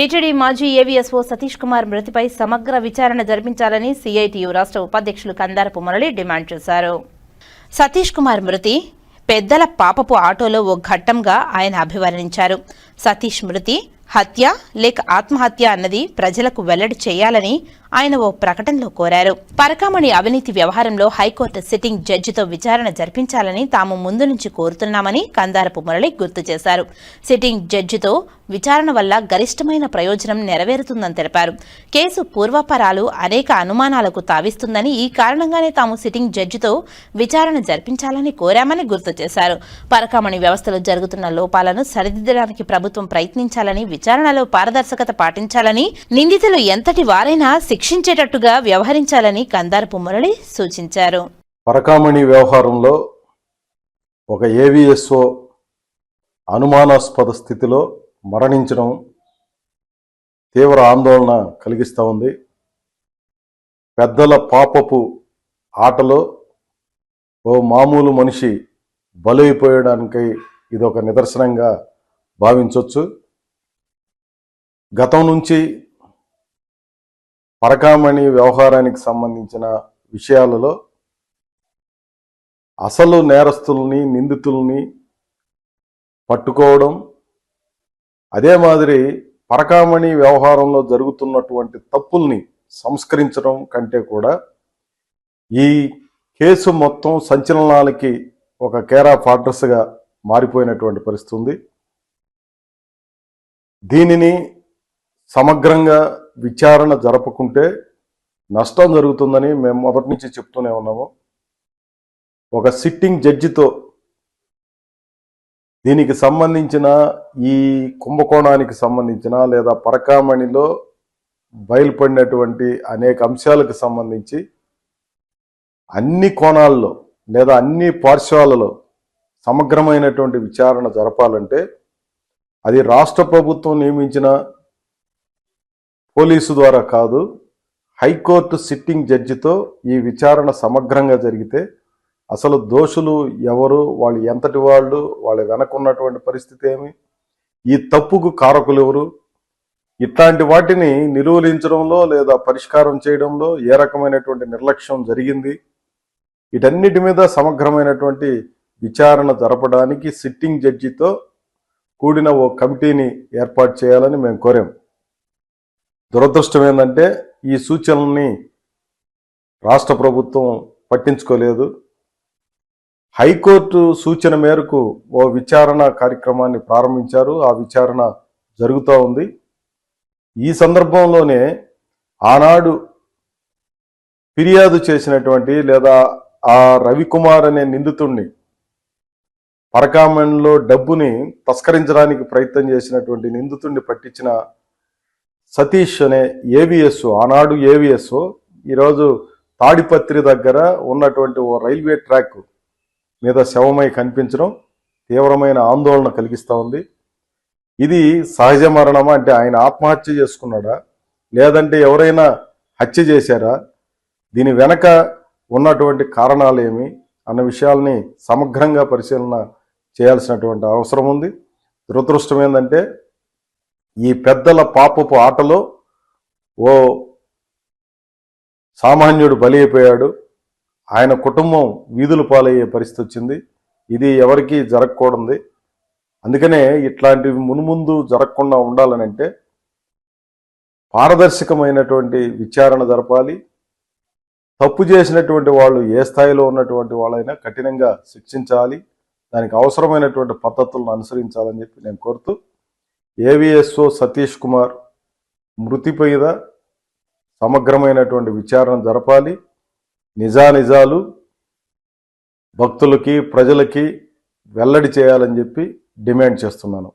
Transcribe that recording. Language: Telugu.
టీటీడీ మాజీ ఏవీఎస్ఓ సతీష్ కుమార్ మృతిపై సమగ్ర విచారణ జరిపించాలని సిఐటియు రాష్ట్ర ఉపాధ్యక్షులు కందారపు మురళి డిమాండ్ చేశారు. సతీష్ కుమార్ మృతి పెద్దల పాపపు ఆటోలో ఓ ఘట్టంగా ఆయన అభివర్ణించారు. సతీష్ మృతి హత్య లేక ఆత్మహత్య అన్నది ప్రజలకు వెల్లడి చేయాలని ఆయన ఓ ప్రకటనలో కోరారు. పరకామణి అవినీతి వ్యవహారంలో హైకోర్టు సిట్టింగ్ జడ్జితో విచారణ జరిపించాలని తాము ముందు నుంచి కోరుతున్నామని కందారపు మురళి గుర్తు చేశారు. సిట్టింగ్ జడ్జితో విచారణ వల్ల గరిష్టమైన ప్రయోజనం నెరవేరుతుందని తెలిపారు. కేసు పూర్వపరాలు అనేక అనుమానాలకు తావిస్తుందని ఈ కారణంగానే తాము సిట్టింగ్ జడ్జితో విచారణ జరిపించాలని కోరామని గుర్తు చేశారు. పరకామణి వ్యవస్థలో జరుగుతున్న లోపాలను సరిదిద్దడానికి ప్రభుత్వం ప్రయత్నించాలని విచారణలో పారదర్శకత పాటించాలని నిందితులు ఎంతటి వారైనా శిక్షించేటట్టుగా వ్యవహరించాలని కందారపు మురళి సూచించారు. పరకామణి వ్యవహారంలో ఒక ఏవిఎస్ఓ అనుమానాస్పద స్థితిలో మరణించడం తీవ్ర ఆందోళన కలిగిస్తూ ఉంది. పెద్దల పాపపు ఆటలో ఓ మామూలు మనిషి బలైపోయడానికి ఇది ఒక నిదర్శనంగా భావించవచ్చు గతం నుంచి పరకామణి వ్యవహారానికి సంబంధించిన విషయాలలో అసలు నేరస్తుల్ని నిందితుల్ని పట్టుకోవడం అదే మాదిరి పరకామణి వ్యవహారంలో జరుగుతున్నటువంటి తప్పుల్ని సంస్కరించడం కంటే కూడా ఈ కేసు మొత్తం సంచలనాలకి ఒక కేరా ఫాడ్రస్గా మారిపోయినటువంటి పరిస్థితి ఉంది దీనిని సమగ్రంగా విచారణ జరపకుంటే నష్టం జరుగుతుందని మేము మొదటి నుంచి చెప్తూనే ఉన్నాము. ఒక సిట్టింగ్ జడ్జితో దీనికి సంబంధించిన ఈ కుంభకోణానికి సంబంధించిన లేదా పరకామణిలో బయలుపడినటువంటి అనేక అంశాలకు సంబంధించి అన్ని కోణాల్లో లేదా అన్ని పార్శ్వాలలో సమగ్రమైనటువంటి విచారణ జరపాలంటే అది రాష్ట్ర ప్రభుత్వం నియమించిన పోలీసు ద్వారా కాదు హైకోర్టు సిట్టింగ్ జడ్జితో ఈ విచారణ సమగ్రంగా జరిగితే అసలు దోషులు ఎవరు వాళ్ళు ఎంతటి వాళ్ళు వాళ్ళ వెనకున్నటువంటి పరిస్థితి ఏమి ఈ తప్పుకు కారకులు ఎవరు ఇట్లాంటి వాటిని నిర్వహించడంలో లేదా పరిష్కారం చేయడంలో ఏ రకమైనటువంటి నిర్లక్ష్యం జరిగింది వీటన్నిటి మీద సమగ్రమైనటువంటి విచారణ జరపడానికి సిట్టింగ్ జడ్జితో కూడిన ఓ కమిటీని ఏర్పాటు చేయాలని మేము కోరాం. దురదృష్టం ఏంటంటే ఈ సూచనల్ని రాష్ట్ర ప్రభుత్వం పట్టించుకోలేదు. హైకోర్టు సూచన మేరకు ఓ విచారణ కార్యక్రమాన్ని ప్రారంభించారు. ఆ విచారణ జరుగుతూ ఉంది. ఈ సందర్భంలోనే ఆనాడు ఫిర్యాదు చేసినటువంటి లేదా ఆ రవికుమార్ అనే నిందితుడిని పరకామణిలో డబ్బుని తస్కరించడానికి ప్రయత్నం చేసినటువంటి నిందితుడిని పట్టించిన సతీష్ అనే ఏవిఎస్ ఆనాడు ఏవిఎస్ ఈరోజు తాడిపత్రి దగ్గర ఉన్నటువంటి ఓ రైల్వే ట్రాక్ మీద శవమై కనిపించడం తీవ్రమైన ఆందోళన కలిగిస్తూ ఉంది. ఇది సహజ మరణమా అంటే ఆయన ఆత్మహత్య చేసుకున్నాడా? లేదంటే ఎవరైనా హత్య చేశారా? దీని వెనక ఉన్నటువంటి కారణాలు ఏమి అన్న విషయాల్ని సమగ్రంగా పరిశీలన చేయాల్సినటువంటి అవసరం ఉంది. దురదృష్టం ఏంటంటే ఈ పెద్దల పాపపు ఆటలో ఓ సామాన్యుడు బలి అయిపోయాడు ఆయన కుటుంబం వీధులు పాలయ్యే పరిస్థితి వచ్చింది. ఇది ఎవరికీ జరగకూడదు. అందుకనే ఇట్లాంటివి మునుముందు జరగకుండా ఉండాలని అంటే పారదర్శకమైనటువంటి విచారణ జరపాలి. తప్పు చేసినటువంటి వాళ్ళు ఏ స్థాయిలో ఉన్నటువంటి వాళ్ళైనా కఠినంగా శిక్షించాలి. దానికి అవసరమైనటువంటి పద్ధతులను అనుసరించాలని చెప్పి నేను కోరుతూ ఏవిఎస్ఓ సతీష్ కుమార్ మృతి మీద సమగ్రమైనటువంటి విచారణ జరపాలి. నిజానిజాలు భక్తులకి ప్రజలకి వెల్లడి చేయాలని చెప్పి డిమాండ్ చేస్తున్నాను.